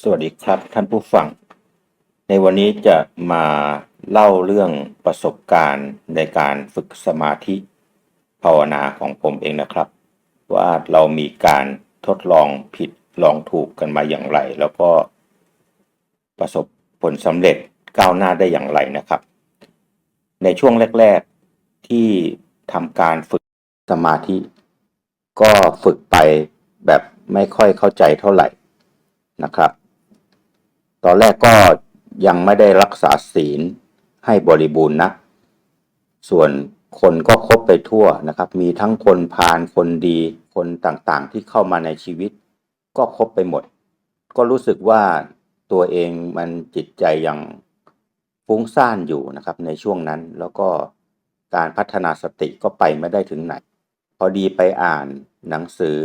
สวัสดีครับท่านผู้ฟัง ในวันนี้จะมาเล่าเรื่องประสบการณ์ในการฝึกสมาธิภาวนาของผมเองนะครับ ว่าเรามีการทดลองผิดลองถูกกันมาอย่างไร แล้วก็ประสบผลสำเร็จก้าวหน้าได้อย่างไรนะครับ ในช่วงแรก ๆที่ทำการฝึกสมาธิ ก็ฝึกไปแบบไม่ค่อยเข้าใจเท่าไหร่นะครับ ตอนแรกก็ยังไม่ได้รักษาศีลให้บริบูรณ์นะส่วนคนก็คบไปทั่วนะครับ มีทั้งคนพาลคนดีคนต่างๆ ที่เข้ามาในชีวิต ก็คบไปหมด ก็รู้สึกว่าตัวเองมันจิตใจยังฟุ้งซ่านอยู่นะครับในช่วงนั้นแล้วก็การพัฒนาสติก็ไปไม่ได้ถึงไหน พอดีไปอ่านหนังสือ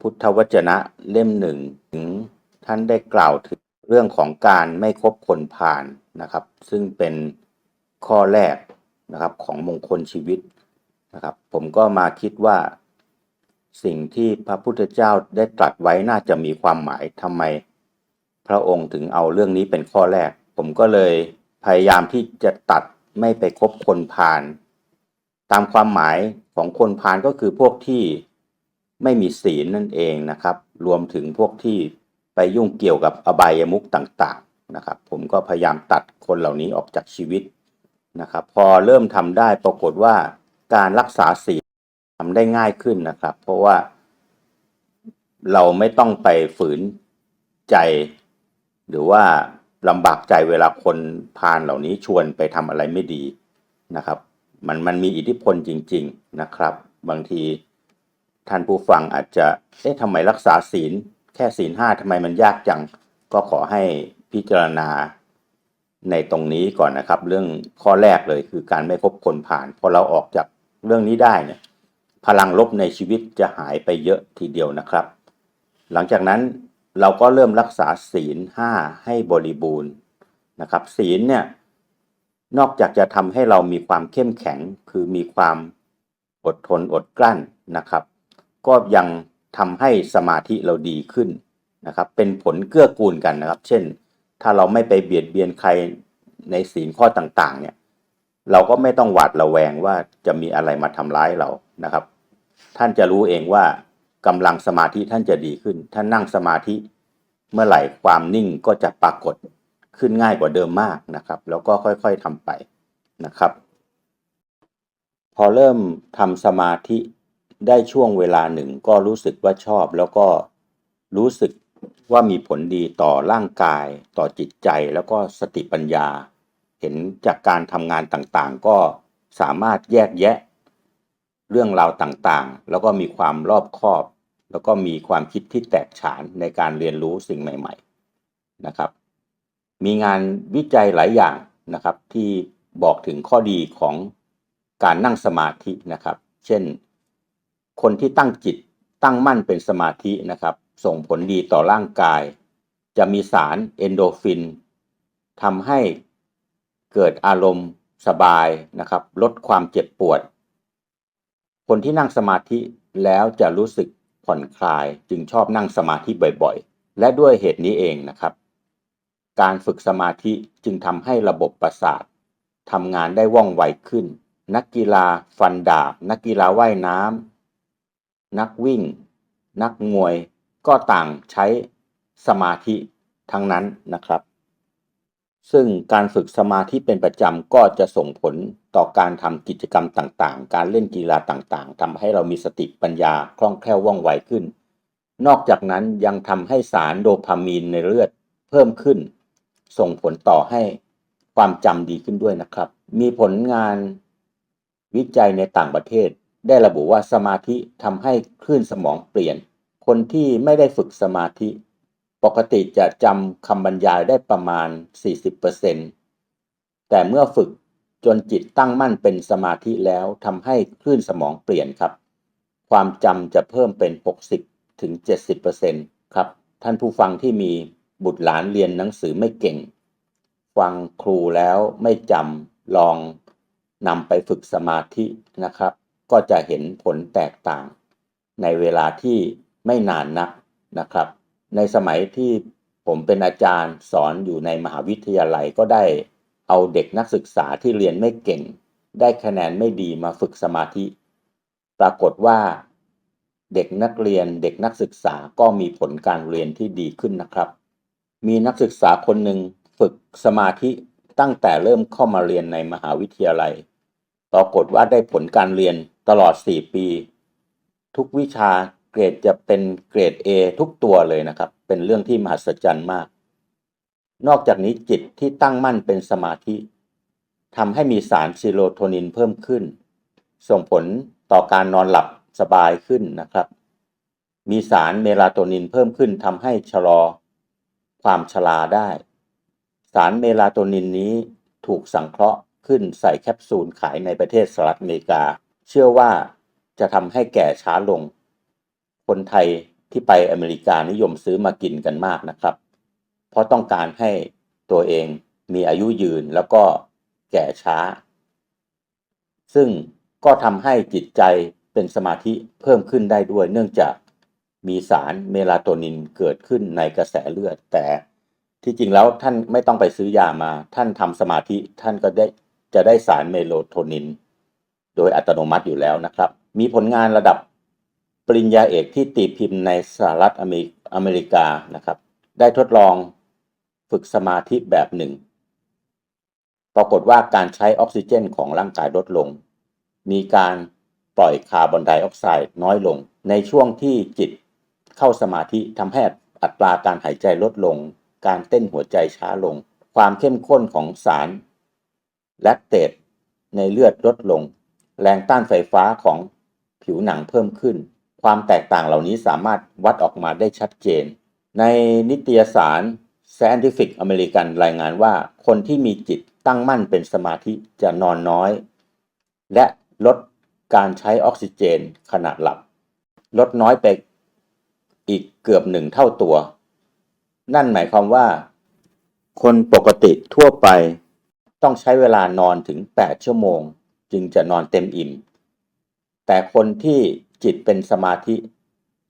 พุทธวจนะเล่มหนึ่งถึงท่านได้กล่าวถึง เรื่องของการไม่คบคนผ่านนะครับ ซึ่งเป็นข้อแรกนะครับของมงคลชีวิตนะครับ ผมก็มาคิดว่า สิ่งที่พระพุทธเจ้าได้ตรัสไว้น่าจะมีความหมายทำไม พระองค์ถึงเอาเรื่องนี้เป็นข้อแรก ผมก็เลยพยายามที่จะตัดไม่ไปคบคนพาลตามความหมายของคนพาลก็คือพวกที่ไม่มีศีลนั่นเองนะครับ รวมถึงพวกที่ ไปยุ่งเกี่ยวกับอบายมุขต่างๆนะครับ ผมก็พยายามตัดคนเหล่านี้ออกจากชีวิตนะครับ พอเริ่มทำได้ปรากฏว่าการรักษาศีลทำได้ง่ายขึ้นนะครับ เพราะว่าเราไม่ต้องไปฝืนใจ หรือว่าลำบากใจเวลาคนพาลเหล่านี้ชวนไปทำอะไรไม่ดีนะครับ มันมันมีอิทธิพลจริง ๆนะครับ บางทีท่านผู้ฟังอาจจะเอ๊ะทำไมรักษาศีล แค่ศีลห้าทำไมมันยากจัง ก็ขอให้พิจารณาในตรงนี้ก่อนนะครับ เรื่องข้อแรกเลยคือการไม่คบคนผ่าน พอเราออกจากเรื่องนี้ได้เนี่ยพลังลบในชีวิตจะหายไปเยอะทีเดียวนะครับ หลังจากนั้นเราก็เริ่มรักษาศีลห้าให้บริบูรณ์นะครับ ศีลเนี่ยนอกจากจะทำให้เรามีความเข้มแข็งคือมีความอดทนอดกลั้นนะครับ ก็ยัง ทำให้สมาธิเราดีขึ้นนะครับ เป็นผลเกื้อกูลกันนะครับ เช่น ถ้าเราไม่ไปเบียดเบียนใครในศีลข้อต่างๆ เนี่ย เราก็ไม่ต้องหวาดระแวงว่าจะมีอะไรมาทำร้ายเรานะครับ ท่านจะรู้เองว่ากำลังสมาธิท่านจะดีขึ้น ท่านนั่งสมาธิเมื่อไหร่ความนิ่งก็จะปรากฏขึ้นง่ายกว่าเดิมมากนะครับ แล้วก็ค่อยๆทำไปนะครับ พอเริ่มทำสมาธิ ได้ช่วงเวลาหนึ่งก็รู้สึกว่าชอบ แล้วก็รู้สึกว่ามีผลดีต่อร่างกาย ต่อจิตใจแล้วก็สติปัญญา เห็นจากการทำงานต่างๆ ก็สามารถแยกแยะ เรื่องราวต่างๆ แล้วก็มีความรอบคอบ แล้วก็มีความคิดที่แตกฉานในการเรียนรู้สิ่งใหม่ๆนะครับ มีงานวิจัยหลายอย่างนะครับที่บอกถึงข้อดีของการนั่งสมาธินะครับ เช่น คนที่ตั้งจิตตั้งมั่นเป็นสมาธินะครับ ส่งผลดีต่อร่างกาย จะมีสารเอนโดฟินทำให้เกิดอารมณ์สบายนะครับ ลดความเจ็บปวด คนที่นั่งสมาธิแล้วจะรู้สึกผ่อนคลายจึงชอบนั่งสมาธิบ่อยๆ และด้วยเหตุนี้เองนะครับ การฝึกสมาธิจึงทำให้ระบบประสาททำงานได้ว่องไวขึ้น นักกีฬาฟันดาบ นักกีฬาว่ายน้ำ นักวิ่ง นักมวย ก็ต่างใช้สมาธิทั้งนั้นนะครับ ซึ่งการฝึกสมาธิเป็นประจำก็จะส่งผลต่อการทำกิจกรรมต่างๆ การเล่นกีฬาต่างๆทำให้เรามีสติปัญญาคล่องแคล่วว่องไวขึ้น นอกจากนั้นยังทำให้สารโดพามีนในเลือดเพิ่มขึ้น ส่งผลต่อให้ความจำดีขึ้นด้วยนะครับ มีผลงานวิจัยในต่างประเทศ ได้ระบุว่าสมาธิทำให้คลื่นสมองเปลี่ยน คนที่ไม่ได้ฝึกสมาธิ ปกติจะจำคำบรรยายได้ประมาณ 40%แต่เมื่อฝึกจนจิตตั้งมั่นเป็นสมาธิแล้วทำให้คลื่นสมองเปลี่ยนครับ ความจำจะเพิ่มเป็น 60ถึง70%ครับ ท่านผู้ฟังที่มีบุตรหลานเรียนหนังสือไม่เก่ง ฟังครูแล้วไม่จำลองนำไปฝึกสมาธินะครับ ก็จะเห็นผลแตกต่าง ในเวลาที่ไม่นานนักนะครับ ในสมัยที่ผมเป็นอาจารย์สอนอยู่ในมหาวิทยาลัยก็ได้เอาเด็กนักศึกษาที่เรียนไม่เก่ง ได้คะแนนไม่ดีมาฝึกสมาธิ ปรากฏว่า เด็กนักเรียนเด็กนักศึกษาก็มีผลการเรียนที่ดีขึ้นนะครับ มีนักศึกษาคนหนึ่งฝึกสมาธิตั้งแต่เริ่มเข้ามาเรียนในมหาวิทยาลัย ปรากฏว่าได้ผลการเรียน ตลอด 4 ปี ทุกวิชาเกรดจะเป็นเกรด A ทุกตัวเลยนะครับ เป็นเรื่องที่มหัศจรรย์มาก นอกจากนี้จิตที่ตั้งมั่นเป็นสมาธิทำให้มีสารซีโรโทนินเพิ่มขึ้น ส่งผลต่อการนอนหลับสบายขึ้นนะครับ มีสารเมลาโทนินเพิ่มขึ้นทำให้ชะลอ ความชราได้ สารเมลาโทนินนี้ถูกสังเคราะห์ขึ้นใส่แคปซูลขายในประเทศสหรัฐอเมริกา เชื่อว่าจะทำให้แก่ช้าลง คนไทยที่ไปอเมริกานิยมซื้อมากินกันมากนะครับ เพราะต้องการให้ตัวเองมีอายุยืนแล้วก็แก่ช้า ซึ่งก็ทำให้จิตใจเป็นสมาธิเพิ่มขึ้นได้ด้วย เนื่องจากมีสารเมลาโทนินเกิดขึ้นในกระแสเลือด แต่ที่จริงแล้วท่านไม่ต้องไปซื้อยามา ท่านทำสมาธิท่านก็ได้จะได้สารเมลาโทนิน โดยอัตโนมัติอยู่แล้วนะครับ มีผลงานระดับปริญญาเอกที่ตีพิมพ์ในสหรัฐอเมริกานะครับ ได้ทดลองฝึกสมาธิแบบหนึ่ง ปรากฏว่าการใช้ออกซิเจนของร่างกายลดลง มีการปล่อยคาร์บอนไดออกไซด์น้อยลง ในช่วงที่จิตเข้าสมาธิทำให้อัตราการหายใจลดลง การเต้นหัวใจช้าลง ความเข้มข้นของสาร แลคเตตในเลือดลดลง แรงต้านไฟฟ้าของผิวหนังเพิ่มขึ้น ความแตกต่างเหล่านี้สามารถวัดออกมาได้ชัดเจน ในนิตยสาร Scientific American รายงานว่าคนที่มีจิตตั้งมั่นเป็นสมาธิจะนอนน้อย และลดการใช้ออกซิเจนขณะหลับ ลดน้อยไปอีกเกือบหนึ่งเท่าตัว นั่นหมายความว่า คนปกติทั่วไปต้องใช้เวลานอนถึง 8 ชั่วโมง จึงจะนอนเต็มอิ่ม แต่คนที่จิตเป็นสมาธิ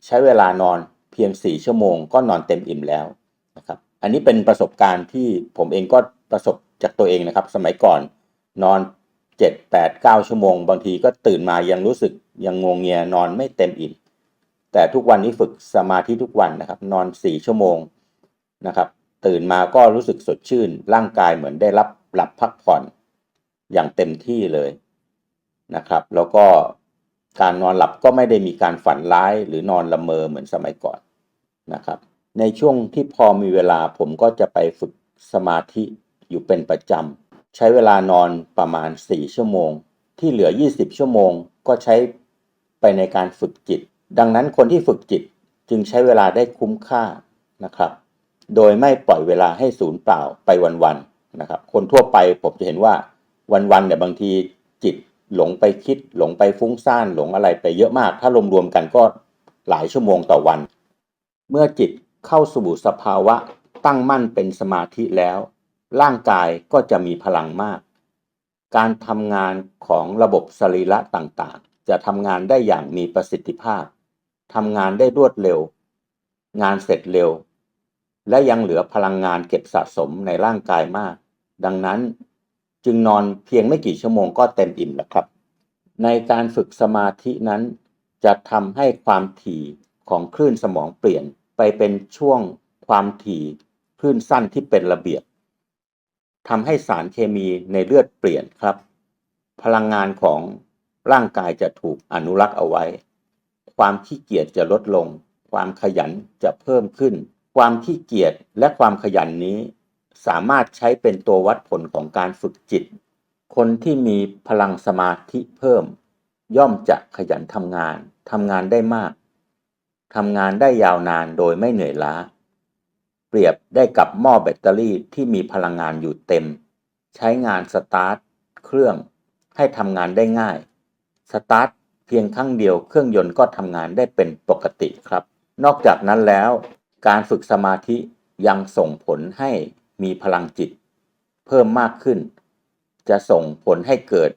ใช้เวลานอนเพียง4ชั่วโมง ก็นอนเต็มอิ่มแล้วนะครับ อันนี้เป็นประสบการณ์ที่ผมเองก็ประสบจากตัวเองนะครับ สมัยก่อนนอน7 8 9ชั่วโมง บางทีก็ตื่นมายังรู้สึกยังงงเงียนอนไม่เต็มอิ่ม แต่ทุกวันนี้ฝึกสมาธิทุกวันนะครับ นอน4ชั่วโมงนะครับ ตื่นมาก็รู้สึกสดชื่น ร่างกายเหมือนได้รับหลับพักผ่อนอย่างเต็มที่เลย นะครับ แล้วก็การนอนหลับก็ไม่ได้มีการฝันร้ายหรือนอนละเมอเหมือนสมัยก่อนนะครับ ในช่วงที่พอมีเวลาผมก็จะไปฝึกสมาธิอยู่เป็นประจำใช้เวลานอนประมาณ 4 ชั่วโมง ที่เหลือ 20 ชั่วโมงก็ใช้ไปในการฝึกจิต ดังนั้นคนที่ฝึกจิตจึงใช้เวลาได้คุ้มค่านะครับ โดยไม่ปล่อยเวลาให้สูญเปล่าไปวันๆนะครับ คนทั่วไปผมจะเห็นว่าวันๆเนี่ยบางทีจิต หลงไปคิดหลงไปฟุ้งซ่านหลงอะไรไปเยอะมาก ถ้ารวมๆกันก็หลายชั่วโมงต่อวัน เมื่อจิตเข้าสู่สภาวะตั้งมั่นเป็นสมาธิแล้ว ร่างกายก็จะมีพลังมาก การทำงานของระบบสรีระต่างๆ จะทำงานได้อย่างมีประสิทธิภาพทำงานได้รวดเร็ว งานเสร็จเร็ว และยังเหลือพลังงานเก็บสะสมในร่างกายมาก ดังนั้น จึงนอนเพียงไม่กี่ชั่วโมงก็เต็มอิ่มแล้วครับ ในการฝึกสมาธินั้น จะทำให้ความถี่ของคลื่นสมองเปลี่ยนไปเป็นช่วงความถี่คลื่นสั้นที่เป็นระเบียบทำให้สารเคมีในเลือดเปลี่ยนครับ พลังงานของร่างกายจะถูกอนุรักษ์เอาไว้ ความขี้เกียจจะลดลง ความขยันจะเพิ่มขึ้น ความขี้เกียจและความขยันนี้ สามารถใช้เป็นตัววัดผลของการฝึกจิต คนที่มีพลังสมาธิเพิ่ม ย่อมจะขยันทำงาน ทำงานได้มาก ทำงานได้ยาวนานโดยไม่เหนื่อยล้า เปรียบได้กับหม้อแบตเตอรี่ที่มีพลังงานอยู่เต็ม ใช้งานสตาร์ทเครื่องให้ทำงานได้ง่าย สตาร์ทเพียงครั้งเดียวเครื่องยนต์ก็ทำงานได้เป็นปกติครับ นอกจากนั้นแล้ว การฝึกสมาธิยังส่งผลให้ มีพลังจิต เพิ่มมากขึ้น จะส่งผลให้เกิด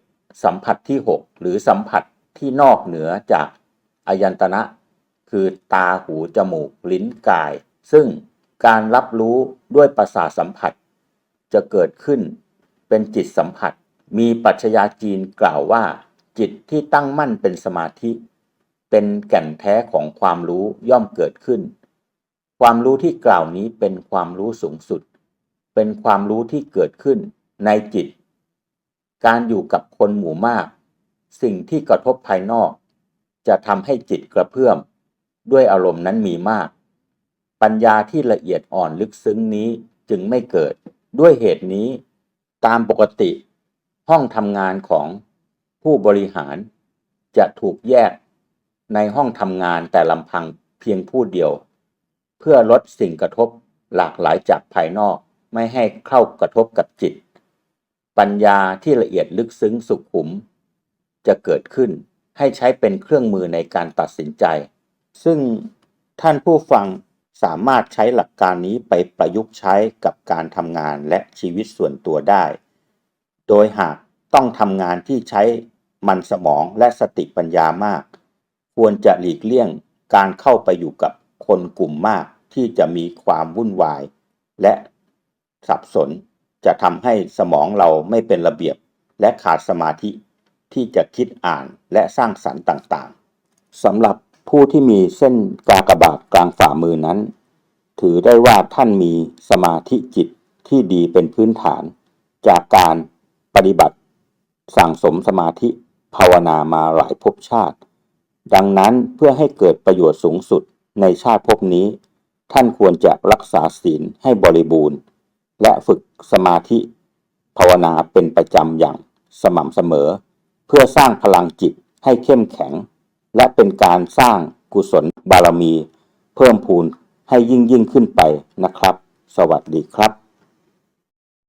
สัมผัสที่ 6 หรือสัมผัสที่นอกเหนือจากอายันตนะ คือตาหูจมูก ลิ้นกาย ซึ่งการรับรู้ด้วยประสาทสัมผัส จะเกิดขึ้นเป็นจิตสัมผัส มีปัชญาจีนกล่าวว่า จิตที่ตั้งมั่นเป็นสมาธิ เป็นแก่นแท้ของความรู้ย่อมเกิดขึ้น ความรู้ที่กล่าวนี้เป็นความรู้สูงสุด เป็นความรู้ที่เกิดขึ้นในจิต การอยู่กับคนหมู่มาก สิ่งที่กระทบภายนอก จะทำให้จิตกระเพื่อม ด้วยอารมณ์นั้นมีมาก ปัญญาที่ละเอียดอ่อนลึกซึ้งนี้จึงไม่เกิด ด้วยเหตุนี้ ตามปกติ ห้องทำงานของผู้บริหาร จะถูกแยกในห้องทำงานแต่ลำพังเพียงผู้เดียว เพื่อลดสิ่งกระทบหลากหลายจากภายนอก ไม่ให้เข้ากระทบกับจิต ปัญญาที่ละเอียดลึกซึ้งสุขุม จะเกิดขึ้นให้ใช้เป็นเครื่องมือในการตัดสินใจ ซึ่งท่านผู้ฟังสามารถใช้หลักการนี้ไปประยุกต์ใช้กับการทำงานและชีวิตส่วนตัวได้ โดยหากต้องทำงานที่ใช้มันสมองและสติปัญญามาก ควรจะหลีกเลี่ยงการเข้าไปอยู่กับคนกลุ่มมากที่จะมีความวุ่นวาย และ สับสน จะทำให้สมองเราไม่เป็นระเบียบ และขาดสมาธิที่จะคิดอ่านและสร้างสรรค์ต่างๆสำหรับผู้ที่มีเส้นกากบาทกลางฝ่ามือนั้น ถือได้ว่าท่านมีสมาธิจิตที่ดีเป็นพื้นฐาน จากการปฏิบัติ สั่งสมสมาธิภาวนามาหลายภพชาติ ดังนั้นเพื่อให้เกิดประโยชน์สูงสุดในชาติภพนี้ ท่านควรจะรักษาศีลให้บริบูรณ์ และฝึกสมาธิ ภาวนาเป็นประจำอย่างสม่ำเสมอ เพื่อสร้างพลังจิตให้เข้มแข็ง และเป็นการสร้างกุศลบารมี เพิ่มพูนให้ยิ่งยิ่งขึ้นไปนะครับ สวัสดีครับ